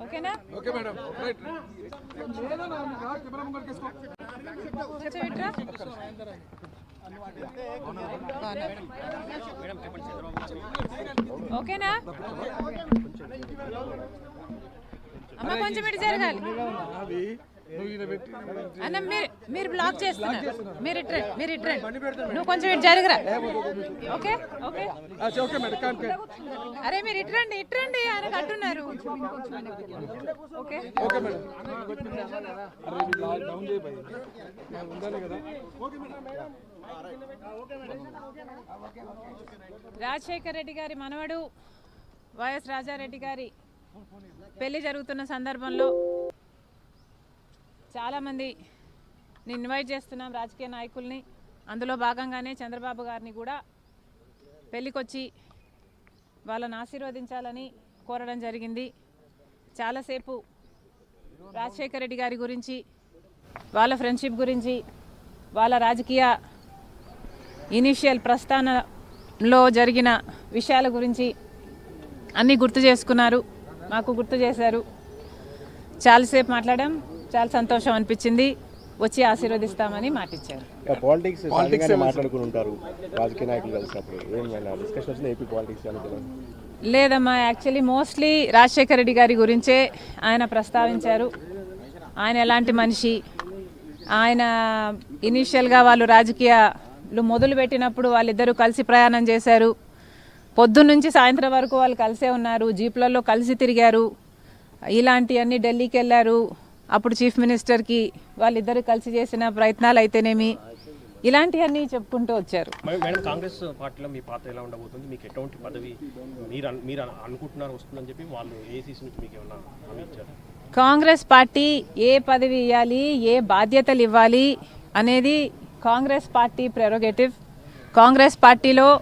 ఓకేనా? Okay madam right ఓకేనా అమ్మ కొంచెం ఇటు జరగాలి. అన్న మీరు మీరు బ్లాక్ చేస్తున్నారు. మీరు ఇట్రండి మీరు ఇట్రండి నువ్వు కొంచెం ఇటు జరగరా. Okay okay. అరే మీరు ఇట్రండి ఇట్రండి ఆయన కట్టున్నారు. Okay. Okay madam. Rajasekhar Reddy గారి మనవడు వైఎస్ రాజారెడ్డి గారి పెళ్ళి జరుగుతున్న సందర్భంలో చాలామంది ఇన్వైట్ చేస్తున్నాం రాజకీయ నాయకుల్ని. అందులో భాగంగానే చంద్రబాబు గారిని కూడా పెళ్ళికొచ్చి వాళ్ళని ఆశీర్వదించాలని కోరడం జరిగింది. చాలాసేపు రాజశేఖర రెడ్డి గారి గురించి వాళ్ళ ఫ్రెండ్షిప్ గురించి వాళ్ళ రాజకీయ ఇనిషియల్ ప్రస్థానంలో జరిగిన విషయాల గురించి అన్నీ గుర్తు చేసుకున్నారు. మాకు గుర్తు చేశారు. చాలాసేపు మాట్లాడాం. చాలా సంతోషం అనిపించింది. వచ్చి ఆశీర్వదిస్తామని మాటిచ్చారు. పాలిటిక్స్ సహజంగానే మాట్లాడుకుని ఉంటారు. రాజకీయ నాయకులు కలిసినప్పుడు ఏమైనా డిస్కషన్ వచ్చింది ఏపీ పాలిటిక్స్ లేదమ్మా యాక్చువల్లీ మోస్ట్లీ రాజశేఖర రెడ్డి గారి గురించే ఆయన ప్రస్తావించారు. ఆయన ఎలాంటి మనిషి? ఆయన ఇనీషియల్గా వాళ్ళు రాజకీయాలు మొదలు పెట్టినప్పుడు వాళ్ళిద్దరూ కలిసి ప్రయాణం చేశారు. పొద్దున్నుంచి సాయంత్రం వరకు వాళ్ళు కలిసే ఉన్నారు. జీప్లలో కలిసి తిరిగారు. ఇలాంటివన్నీ ఢిల్లీకి వెళ్ళారు. అప్పుడు చీఫ్ మినిస్టర్కి వాళ్ళిద్దరూ కలిసి చేసిన ప్రయత్నాలు అయితేనేమి ఇలాంటివన్నీ చెప్పుకుంటూ వచ్చారు. మేడం కాంగ్రెస్ పార్టీలో మీ పాత్ర ఎలా ఉండబోతుంది? మీకు ఎటువంటి పదవి మీరు మీరు అను- అనుకుంటున్నారు వస్తుందని చెప్పి వాళ్ళు ఏసీసీ నుంచి మీకు ఏమన్నా ఇచ్చారు? కాంగ్రెస్ పార్టీ ఏ పదవి ఇవ్వాలి ఏ బాధ్యతలు ఇవ్వాలి అనేది కాంగ్రెస్ పార్టీ ప్రెరోగేటివ్. కాంగ్రెస్ పార్టీలో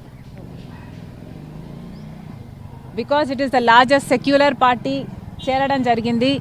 because it is the largest secular party చేరడం జరిగింది.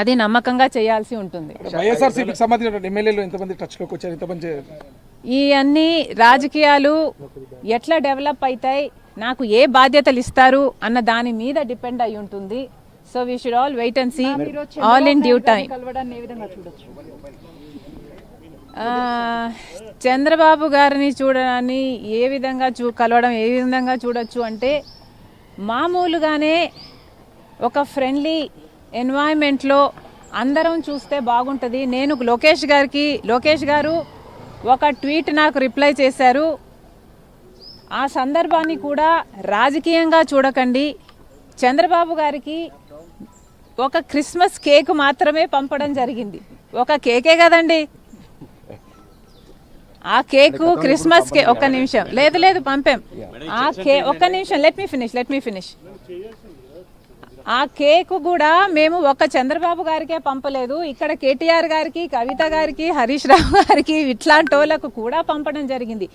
అది నమ్మకంగా చేయాల్సి ఉంటుంది. వైఎస్ఆర్సీపీకి సంబంధించిన ఎమ్మెల్యేలు ఎంతమంది టచ్లోకి వచ్చారు? ఎంతమంది ఈ అన్ని రాజకీయాలు ఎట్లా డెవలప్ అవుతాయి నాకు ఏ బాధ్యతలు ఇస్తారు అన్న దాని మీద డిపెండ్ అయి ఉంటుంది. So we should all wait and see all in due time Chandrababu గారిని చూడడాన్ని ఏ విధంగా చూ కలవడం ఏ విధంగా చూడొచ్చు అంటే మామూలుగానే ఒక ఫ్రెండ్లీ ఎన్వైర్న్మెంట్లో అందరం చూస్తే బాగుంటుంది. నేను లోకేష్ గారికి లోకేష్ గారు ఒక ట్వీట్ నాకు రిప్లై చేశారు. ఆ సందర్భాన్ని కూడా రాజకీయంగా చూడకండి. చంద్రబాబు గారికి ఒక క్రిస్మస్ కేక్ మాత్రమే పంపడం జరిగింది. ఒక కేకే కదండి. ఆ కేకు క్రిస్మస్ కే ఒక్క నిమిషం. లేదు లేదు పంపాం. ఆ కే ఒక్క నిమిషం. Let me finish let me finish ఆ కేకు కూడా మేము ఒక్క చంద్రబాబు గారికే పంపలేదు. ఇక్కడ కేటీఆర్ గారికి కవిత గారికి హరీష్ రావు గారికి ఇట్లాంటి వాళ్ళకు కూడా పంపడం జరిగింది.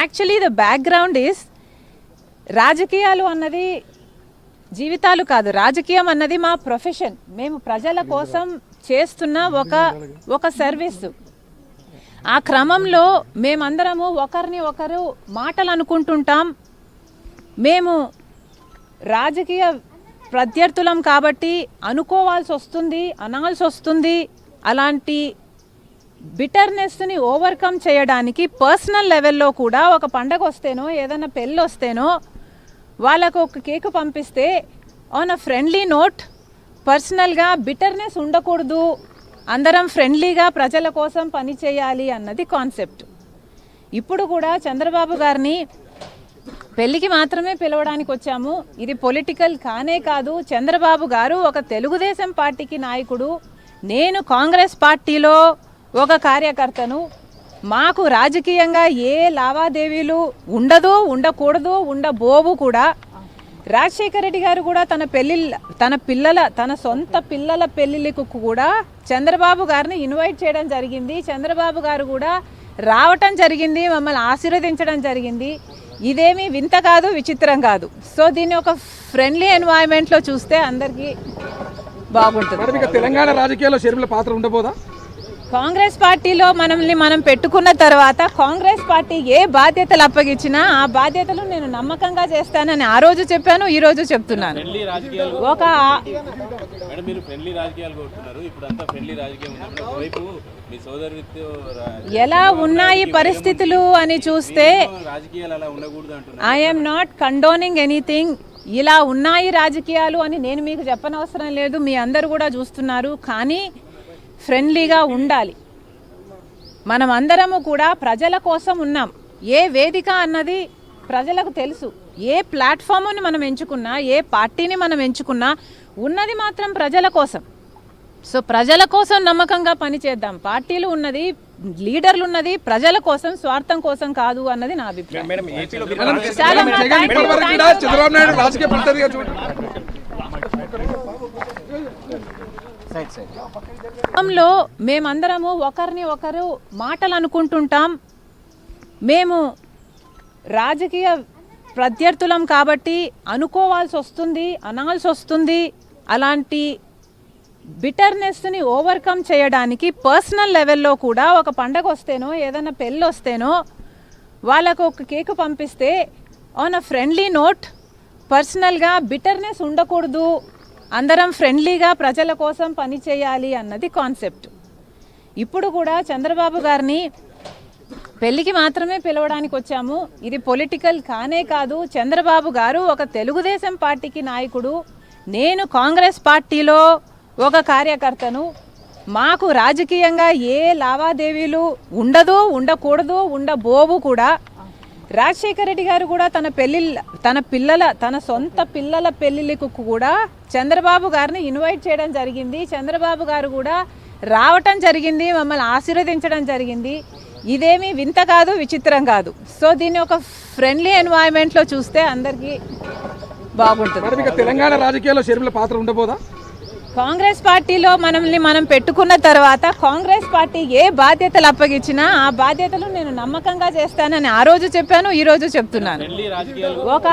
యాక్చువల్లీ ద బ్యాక్గ్రౌండ్ ఈస్ రాజకీయాలు అన్నది జీవితాలు కాదు. రాజకీయం అన్నది మా ప్రొఫెషన్ మేము ప్రజల కోసం చేస్తున్న ఒక ఒక సర్వీస్ ఆ క్రమంలో మేమందరము ఒకరిని ఒకరు మాటలు అనుకుంటుంటాం. మేము రాజకీయ ప్రత్యర్థులం కాబట్టి అనుకోవాల్సి వస్తుంది అనాల్సి వస్తుంది అలాంటి బిటర్నెస్ని ఓవర్కమ్ చేయడానికి పర్సనల్ లెవెల్లో కూడా ఒక పండగ వస్తేనో ఏదైనా పెళ్ళి వస్తేనో వాళ్ళకు ఒక కేక్ పంపిస్తే ఆన్ అ ఫ్రెండ్లీ నోట్ పర్సనల్గా బిటర్నెస్ ఉండకూడదు అందరం ఫ్రెండ్లీగా ప్రజల కోసం పని చేయాలి అన్నది కాన్సెప్ట్. ఇప్పుడు కూడా చంద్రబాబు గారిని పెళ్ళికి మాత్రమే పిలవడానికి వచ్చాము. ఇది పొలిటికల్ కానే కాదు. చంద్రబాబు గారు ఒక తెలుగుదేశం పార్టీకి నాయకుడు. నేను కాంగ్రెస్ పార్టీలో ఒక కార్యకర్తను. మాకు రాజకీయంగా ఏ లావాదేవీలు ఉండదు ఉండకూడదు ఉండబోవు కూడా. రాజశేఖర రెడ్డి గారు కూడా తన పెళ్ళి తన పిల్లల తన సొంత పిల్లల పెళ్ళిళ్ళకు కూడా చంద్రబాబు గారిని ఇన్వైట్ చేయడం జరిగింది. చంద్రబాబు గారు కూడా రావటం జరిగింది. మమ్మల్ని ఆశీర్వదించడం జరిగింది. ఇదేమీ వింత కాదు విచిత్రం కాదు. సో దీన్ని ఒక ఫ్రెండ్లీ ఎన్వైరన్మెంట్లో చూస్తే అందరికీ బాగుంటుంది. తెలంగాణ రాజకీయాల్లో షర్మిల పాత్ర ఉండబోదా? కాంగ్రెస్ పార్టీలో మనల్ని మనం పెట్టుకున్న తర్వాత కాంగ్రెస్ పార్టీ ఏ బాధ్యతలు అప్పగించినా ఆ బాధ్యతలు నేను నమ్మకంగా చేస్తానని ఆ రోజు చెప్పాను ఈ రోజు చెప్తున్నాను. ఒక మేడం మీరు ఫ్రెండ్లీ రాజకీయాలు కోరుతున్నారు ఇప్పుడు అంతా ఫ్రెండ్లీ రాజకీయం ఒకవైపు మీ సోదరితో ఎలా ఉన్నాయి పరిస్థితులు అని చూస్తే రాజకీయాలు అలా ఉండకూడదు అంటున్నారు. ఐఎమ్ నాట్ కండోనింగ్ ఎనీథింగ్ ఇలా ఉన్నాయి రాజకీయాలు అని నేను మీకు చెప్పనవసరం లేదు. మీ అందరు కూడా చూస్తున్నారు. కానీ ఫ్రెండ్లీగా ఉండాలి. మనం అందరము కూడా ప్రజల కోసం ఉన్నాం. ఏ వేదిక అన్నది ప్రజలకు తెలుసు. ఏ ప్లాట్ఫామ్ని మనం ఎంచుకున్నా ఏ పార్టీని మనం ఎంచుకున్నా ఉన్నది మాత్రం ప్రజల కోసం. సో ప్రజల కోసం నమ్మకంగా పనిచేద్దాం పార్టీలు ఉన్నది లీడర్లు ఉన్నది ప్రజల కోసం స్వార్థం కోసం కాదు అన్నది నా అభిప్రాయం. కుటుంబంలో మేమందరము ఒకరిని ఒకరు మాటలు అనుకుంటుంటాం. మేము రాజకీయ ప్రత్యర్థులం కాబట్టి అనుకోవాల్సి వస్తుంది అనాల్సి వస్తుంది అలాంటి బిటర్నెస్ని ఓవర్కమ్ చేయడానికి పర్సనల్ లెవెల్లో కూడా ఒక పండగ వస్తేనో ఏదైనా పెళ్ళి వస్తేనో వాళ్ళకు ఒక కేక్ పంపిస్తే ఆన్ అ ఫ్రెండ్లీ నోట్ పర్సనల్గా బిటర్నెస్ ఉండకూడదు. అందరం ఫ్రెండ్లీగా ప్రజల కోసం పని చేయాలి అన్నది కాన్సెప్ట్ ఇప్పుడు కూడా చంద్రబాబు గారిని పెళ్ళికి మాత్రమే పిలవడానికి వచ్చాము. ఇది పొలిటికల్ కానే కాదు. చంద్రబాబు గారు ఒక తెలుగుదేశం పార్టీకి నాయకుడు. నేను కాంగ్రెస్ పార్టీలో ఒక కార్యకర్తను మాకు రాజకీయంగా ఏ లావాదేవీలు ఉండదు ఉండకూడదు ఉండబోవు కూడా రాజశేఖర రెడ్డి గారు కూడా తన పెళ్ళి తన పిల్లల తన సొంత పిల్లల పెళ్ళిళ్ళకు కూడా చంద్రబాబు గారిని ఇన్వైట్ చేయడం జరిగింది. చంద్రబాబు గారు కూడా రావటం జరిగింది మమ్మల్ని ఆశీర్వదించడం జరిగింది. ఇదేమీ వింత కాదు విచిత్రం కాదు. సో దీన్ని ఒక ఫ్రెండ్లీ ఎన్వైరన్మెంట్లో చూస్తే అందరికీ బాగుంటుంది. తెలంగాణ రాజకీయాల్లో షర్మిల పాత్ర ఉండబోదా? కాంగ్రెస్ పార్టీలో మనల్ని మనం పెట్టుకున్న తర్వాత కాంగ్రెస్ పార్టీ ఏ బాధ్యతలు అప్పగించినా ఆ బాధ్యతలు నేను నమ్మకంగా చేస్తానని ఆ రోజు చెప్పాను ఈ రోజు చెప్తున్నాను. ఫ్రెండ్లీ రాజకీయాలు ఒక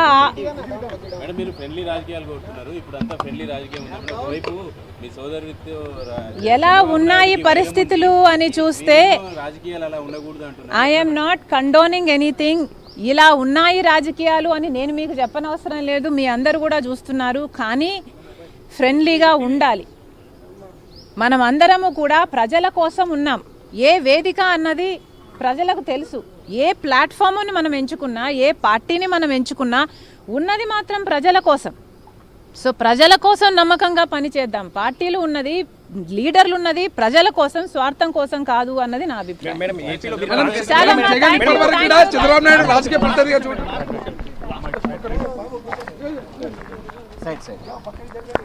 మేడం మీరు ఫ్రెండ్లీ రాజకీయాలు కోరుతున్నారు ఇప్పుడు అంతా ఫ్రెండ్లీ రాజకీయం ఉంది మేడం ఒకవైపు మీ సోదరితో రా- ఎలా ఉన్నాయి పరిస్థితులు అని చూస్తే రాజకీయాలు అలా ఉండకూడదు అంటున్నారు. ఐఎమ్ నాట్ కండోనింగ్ ఎనీథింగ్ ఇలా ఉన్నాయి రాజకీయాలు అని నేను మీకు చెప్పనవసరం లేదు మీ అందరు కూడా చూస్తున్నారు కానీ ఫ్రెండ్లీగా ఉండాలి. మనం అందరము కూడా ప్రజల కోసం ఉన్నాం. ఏ వేదిక అన్నది ప్రజలకు తెలుసు. ఏ ప్లాట్ఫామ్ని మనం ఎంచుకున్నా ఏ పార్టీని మనం ఎంచుకున్నా ఉన్నది మాత్రం ప్రజల కోసం. సో ప్రజల కోసం నమ్మకంగా పనిచేద్దాం. పార్టీలు ఉన్నది లీడర్లు ఉన్నది ప్రజల కోసం స్వార్థం కోసం కాదు అన్నది నా అభిప్రాయం. చంద్రబాబు నాయుడు రాజకీయ చూడండి